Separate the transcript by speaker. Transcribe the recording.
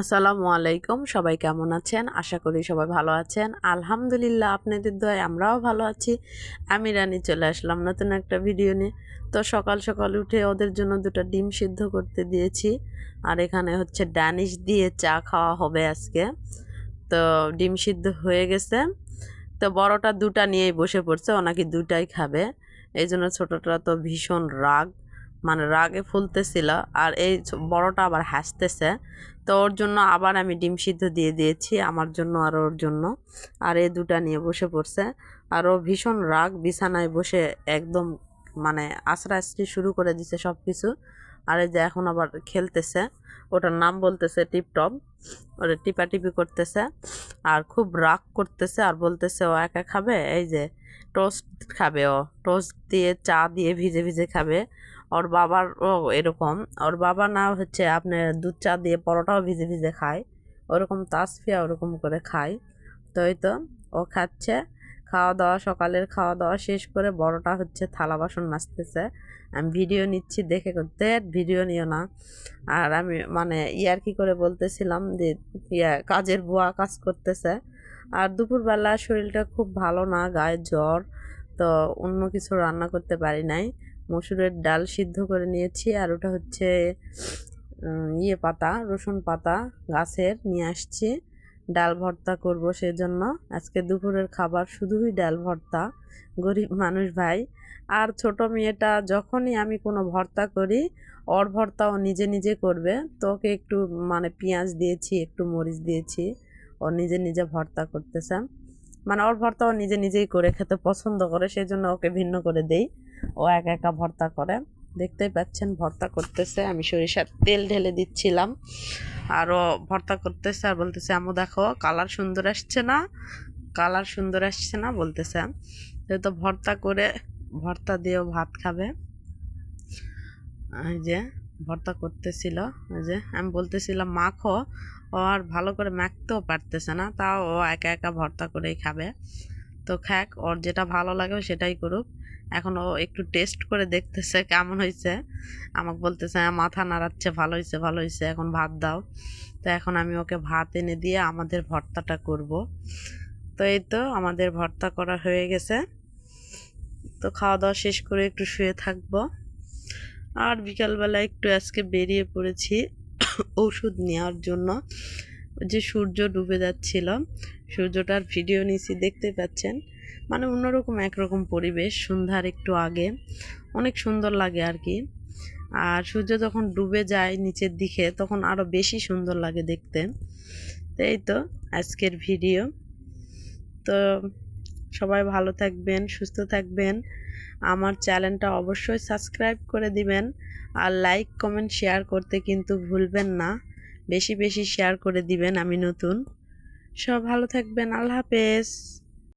Speaker 1: আসসালামু আলাইকুম, সবাই কেমন আছেন? আশা করি সবাই ভালো আছেন। আলহামদুলিল্লাহ, আপনাদের দয় আমরাও ভালো আছি। আমি রানী চলে আসলাম নতুন একটা ভিডিও নিয়ে। তো সকাল সকাল উঠে ওদের জন্য দুটো ডিম সিদ্ধ করতে দিয়েছি। আর এখানে হচ্ছে ড্যানিশ দিয়ে চা খাওয়া হবে আজকে। তো ডিম সিদ্ধ হয়ে গেছে। তো বড়টা দুটা নিয়েই বসে পড়ছে, ও নাকি দুটাই খাবে। এই জন্য ছোটোটা তো ভীষণ রাগ। মানে রাগে ফুলতেছিল আর এই বড়টা আবার হাসতেছে। তো ওর জন্য আবার আমি ডিম সিদ্ধ দিয়ে দিয়েছি আমার জন্য আর ওর জন্য। আর এই দুটা নিয়ে বসে পড়ছে। আর ও ভীষণ রাগ, বিছানায় বসে একদম মানে আশরা আশরি শুরু করে দিছে সব কিছু আর এই যে এখন আবার খেলতেছে। ওটার নাম বলতেছে টিপটপ। ওটা টিপাটিপি করতেছে। আর খুব রাগ করতেছে আর বলতেছে, ও একা খাবে? এই যে টোস্ট খাবে ও। টোস্ট দিয়ে চা দিয়ে ভিজে ভিজে খাবে। ওর বাবার এরকম। ওর বাবা না হচ্ছে আপনার দুধ চা দিয়ে পরোটাও ভিজে ভিজে খায়। ওরকম তাসফিয়া ওরকম করে খায়। তো তো ও খাচ্ছে। খাওয়া দাওয়া সকালের খাওয়া দাওয়া শেষ করে বড়টা হচ্ছে থালা বাসন মাজতেছে। আমি ভিডিও নিচ্ছি দেখে করতে ভিডিও নিও না। আর আমি মানে ইয়ার কি করে বলতেছিলাম যে, ইয়া কাজের বুয়া কাজ করতেছে। আর দুপুরবেলা শরীরটা খুব ভালো না, গায়ে জ্বর। তো অন্য কিছু রান্না করতে পারি নাই। মসুরের ডাল সিদ্ধ করে নিয়েছি আর ওটা হচ্ছে ইয়ে পাতা, রসুন পাতা গাছের নিয়ে আসছি। ডাল ভর্তা করব সেজন্য। আজকে দুপুরের খাবার শুধুই ডাল ভর্তা, গরিব মানুষ ভাই। আর ছোট মেয়েটা যখনই আমি কোনো ভর্তা করি, ওর ভর্তা ও নিজে নিজে করবে। তো ওকে একটু মানে পেঁয়াজ দিয়েছি, একটু মরিচ দিয়েছি, ও নিজে নিজে ভর্তা করতেছে। মানে ওর ভর্তা ও নিজে নিজেই করে খেতে পছন্দ করে সেই জন্য ওকে ভিন্ন করে দেই। ও একা একা ভর্তা করে। দেখতেই পাচ্ছেন, ভর্তা করতেছে। আমি সরিষার তেল ঢেলে দিচ্ছিলাম। আর ও ভর্তা করতেছে আর বলতেছে আমু দেখো, কালার সুন্দর আসছে না? কালার সুন্দর আসছে না? বলতেছে। তো ভর্তা করে, ভর্তা দিয়েও ভাত খাবে। এই যে, ভর্তা করতেছিল। এই যে, আমি বলতেছিলাম, মাখো। ও আর ভালো করে মাখতেও পারতেছে না। তাও ও একা একা ভর্তা করেই খাবে। তো খাক, ওর যেটা ভালো লাগে সেটাই করুক। এখন ও একটু টেস্ট করে দেখতেছে কেমন হয়েছে আমাকে বলতেছে "হ্যাঁ, মাথা নাড়াচ্ছে ভালো হয়েছে ভালো হয়েছে এখন ভাত দাও। তো এখন আমি ওকে ভাত এনে দিয়ে আমাদের ভর্তাটা করব। তো এই তো আমাদের ভর্তা করা হয়ে গেছে। তো খাওয়া দাওয়া শেষ করে একটু শুয়ে থাকব। আর বিকালবেলা একটু আজকে বেরিয়ে পড়েছি ওষুধ নেওয়ার জন্য। যে সূর্য ডুবে যাচ্ছিল, সূর্যটার ভিডিও নিয়েছি দেখতে পাচ্ছেন। মানে অন্যরকম একরকম পরিবেশ, সন্ধ্যার একটু আগে। অনেক সুন্দর লাগে আর কি। আর সূর্য যখন ডুবে যায় নিচের দিকে, তখন আরও বেশি সুন্দর লাগে দেখতে। এই তো আজকের ভিডিও। তো সবাই ভালো থাকবেন, সুস্থ থাকবেন। আমার চ্যানেলটা অবশ্যই সাবস্ক্রাইব করে দিবেন। আর লাইক, কমেন্ট, শেয়ার করতে কিন্তু ভুলবেন না। বেশি বেশি শেয়ার করে দিবেন আমি নতুন। সব ভালো থাকবেন আল্লাহ হাফেজ।